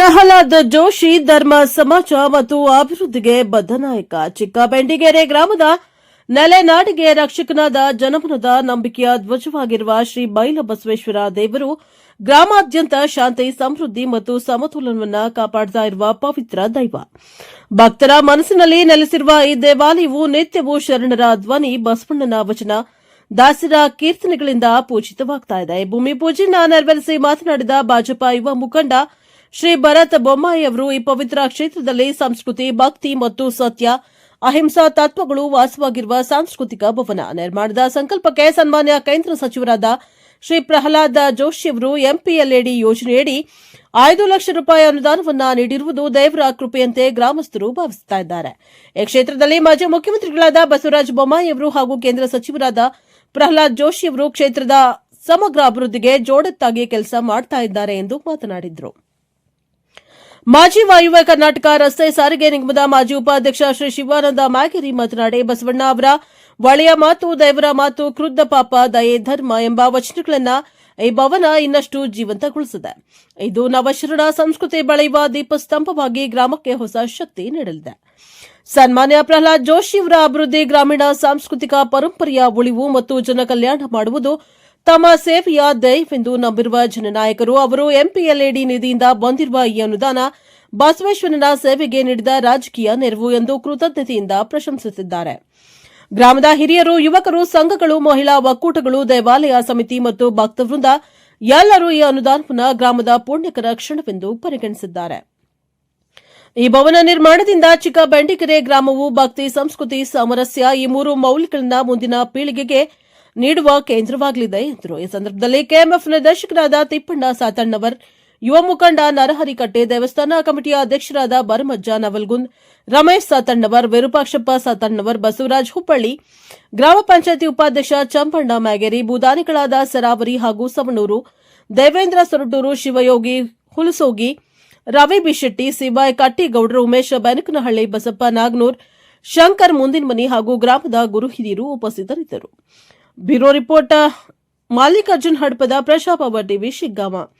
ಪ್ರಹ್ಲಾದ್ ಜೋಶಿ, ಧರ್ಮ, ಸಮಾಜ ಮತ್ತು ಅಭಿವೃದ್ಧಿಗೆ ಬದ್ಧ ನಾಯಕ. ಚಿಕ್ಕಬೆಂಡಿಗೆರೆ ಗ್ರಾಮದ ನೆಲೆನಾಡಿಗೆ ರಕ್ಷಕನಾದ ಜನಮನದ ನಂಬಿಕೆಯ ಧ್ವಜವಾಗಿರುವ ಶ್ರೀ ಬೈಲಬಸವೇಶ್ವರ ದೇವರು ಗ್ರಾಮಾದ್ಯಂತ ಶಾಂತಿ, ಸಮೃದ್ಧಿ ಮತ್ತು ಸಮತೋಲನವನ್ನು ಕಾಪಾಡುತ್ತಾ ಇರುವ ಪವಿತ್ರ ದೈವ. ಭಕ್ತರ ಮನಸ್ಸಿನಲ್ಲಿ ನೆಲೆಸಿರುವ ಈ ದೇವಾಲಯವು ನಿತ್ಯವೂ ಶರಣರ ಧ್ವನಿ, ಬಸವಣ್ಣನ ವಚನ, ದಾಸರ ಕೀರ್ತನೆಗಳಿಂದ ಪೂಜಿತವಾಗ್ತಾ ಇದೆ. ಭೂಮಿ ಪೂಜೆಯನ್ನು ನೆರವೇರಿಸಿ ಮಾತನಾಡಿದ ಭಾಜಪಾ ಯುವ ಮುಖಂಡ ಶ್ರೀ ಭರತ್ ಬೊಮ್ಮಾಯಿ ಅವರು ಈ ಪವಿತ್ರ ಕ್ಷೇತ್ರದಲ್ಲಿ ಸಂಸ್ಕೃತಿ, ಭಕ್ತಿ ಮತ್ತು ಸತ್ಯ, ಅಹಿಂಸಾ ತತ್ವಗಳು ವಾಸವಾಗಿರುವ ಸಾಂಸ್ಕೃತಿಕ ಭವನ ನಿರ್ಮಾಣದ ಸಂಕಲ್ಪಕ್ಕೆ ಸನ್ಮಾನ್ಯ ಕೇಂದ್ರ ಸಚಿವರಾದ ಶ್ರೀ ಪ್ರಹ್ಲಾದ್ ಜೋಶಿ ಅವರು ಎಂಪಿಎಲ್ಎಡಿ ಯೋಜನೆಯಡಿ ಐದು ಲಕ್ಷ ರೂಪಾಯಿ ಅನುದಾನವನ್ನು ನೀಡಿರುವುದು ದೇವರ ಕೃಪೆಯಂತೆ ಗ್ರಾಮಸ್ಥರು ಭಾವಿಸುತ್ತಿದ್ದಾರೆ ಈ ಕ್ಷೇತ್ರದಲ್ಲಿ ಮಾಜಿ ಮುಖ್ಯಮಂತ್ರಿಗಳಾದ ಬಸವರಾಜ ಬೊಮ್ಮಾಯಿ ಅವರು ಹಾಗೂ ಕೇಂದ್ರ ಸಚಿವರಾದ ಪ್ರಹ್ಲಾದ್ ಜೋಶಿ ಅವರು ಕ್ಷೇತ್ರದ ಸಮಗ್ರ ಅಭಿವೃದ್ಧಿಗೆ ಜೋಡತ್ತಾಗಿ ಕೆಲಸ ಮಾಡ್ತಾ ಇದ್ದಾರೆ ಎಂದು ಮಾತನಾಡಿದರು. ಮಾಜಿ ವಾಯುವ್ಯ ಕರ್ನಾಟಕ ರಸ್ತೆ ಸಾರಿಗೆ ನಿಗಮದ ಮಾಜಿ ಉಪಾಧ್ಯಕ್ಷ ಶ್ರೀ ಶಿವಾನಂದ ಮ್ಯಾಗಿರಿ ಮಾತನಾಡಿ, ಬಸವಣ್ಣ ಅವರ ಒಳೆಯ ಮಾತು, ದೈವರ ಮಾತು, ಕ್ರುದ್ಧ ಪಾಪ, ದಯೆ, ಧರ್ಮ ಎಂಬ ವಚನಗಳನ್ನ ಈ ಭವನ ಇನ್ನಷ್ಟು ಜೀವಂತಗೊಳಿಸಿದೆ. ಇದು ನವಶರಣ ಸಂಸ್ಕೃತಿ ಬೆಳೆಯುವ ದೀಪಸ್ತಂಭವಾಗಿ ಗ್ರಾಮಕ್ಕೆ ಹೊಸ ಶಕ್ತಿ ನೀಡಲಿದೆ. ಸನ್ಮಾನ್ಯ ಪ್ರಹ್ಲಾದ್ ಜೋಶಿ ಅವರ ಅಭಿವೃದ್ಧಿ, ಗ್ರಾಮೀಣ ಸಾಂಸ್ಕೃತಿಕ ಪರಂಪರೆಯ ಉಳಿವು ಮತ್ತು ಜನಕಲ್ಯಾಣ ಮಾಡುವುದು ತಮ್ಮ ಸೇವೆಯ ದಯವೆಂದು ನಂಬಿರುವ ಜನನಾಯಕರು ಅವರು ಎಂಪಿಎಲ್ಎಡಿ ನಿಧಿಯಿಂದ ಬಂದಿರುವ ಈ ಅನುದಾನ ಬಸವೇಶ್ವರನ ಸೇವೆಗೆ ನೀಡಿದ ರಾಜಕೀಯ ನೆರವು ಎಂದು ಕೃತಜ್ಞತೆಯಿಂದ ಪ್ರಶಂಸಿಸಿದ್ದಾರೆ. ಗ್ರಾಮದ ಹಿರಿಯರು, ಯುವಕರು, ಸಂಘಗಳು, ಮಹಿಳಾ ಒಕ್ಕೂಟಗಳು, ದೇವಾಲಯ ಸಮಿತಿ ಮತ್ತು ಭಕ್ತವೃಂದ ಎಲ್ಲರೂ ಈ ಅನುದಾನವನ್ನು ಗ್ರಾಮದ ಪುಣ್ಯಕರ ಕ್ಷಣವೆಂದು ಪರಿಗಣಿಸಿದ್ದಾರೆ. ಈ ಭವನ ನಿರ್ಮಾಣದಿಂದ ಚಿಕ್ಕ ಬೆಂಡಿಕೆರೆ ಗ್ರಾಮವು ಭಕ್ತಿ, ಸಂಸ್ಕೃತಿ, ಸಾಮರಸ್ಯ ಈ ಮೂರು ಮೌಲ್ಯಗಳನ್ನ ಮುಂದಿನ ಪೀಳಿಗೆಗೆ ನೀಡುವ ಕೇಂದ್ರವಾಗಲಿದೆ ಎಂದರು. ಈ ಸಂದರ್ಭದಲ್ಲಿ ಕೆಎಂಎಫ್ ನಿರ್ದೇಶಕರಾದ ತಿಪ್ಪಣ್ಣ ಸಾತಣ್ಣವರ್, ಯುವ ಮುಖಂಡ ನರಹರಿಕಟ್ಟೆ ದೇವಸ್ಥಾನ ಕಮಿಟಿಯ ಅಧ್ಯಕ್ಷರಾದ ಬರಮಜ್ಜ ನವಲ್ಗುಂದ್, ರಮೇಶ್ ಸಾತಣ್ಣವರ್, ವಿರೂಪಾಕ್ಷಪ್ಪ ಸಾತಣ್ಣವರ್, ಬಸವರಾಜ್ ಹುಬ್ಬಳ್ಳಿ, ಗ್ರಾಮ ಪಂಚಾಯತಿ ಉಪಾಧ್ಯಕ್ಷ ಚಂಪಣ್ಣ ಮ್ಯಾಗೇರಿ ಭೂದಾನಿಗಳಾದ ಸರಾವರಿ ಹಾಗೂ ಸವಣೂರು, ದೇವೇಂದ್ರ ಸೊರಟೂರು, ಶಿವಯೋಗಿ ಹುಲಸೋಗಿ, ರವಿ ಬಿಶೆಟ್ಟಿ ಸಿವಾಯ್ ಕಟ್ಟಿಗೌಡರು, ಉಮೇಶ್ ಬೆನಕನಹಳ್ಳಿ, ಬಸಪ್ಪ ನಾಗನೂರ್, ಶಂಕರ್ ಮುಂದಿನಮನಿ ಹಾಗೂ ಗ್ರಾಮದ ಗುರುಹಿರಿಯರು ಉಪಸ್ಥಿತರಿದ್ದರು. ಬ್ಯೂರೋ ರಿಪೋರ್ಟ್ ಮಲ್ಲಿಕಾರ್ಜುನ್ ಹಡಪದ ಪ್ರಶಾಪ ಟಿವಿ ಶಿಗ್ಗಾಮ.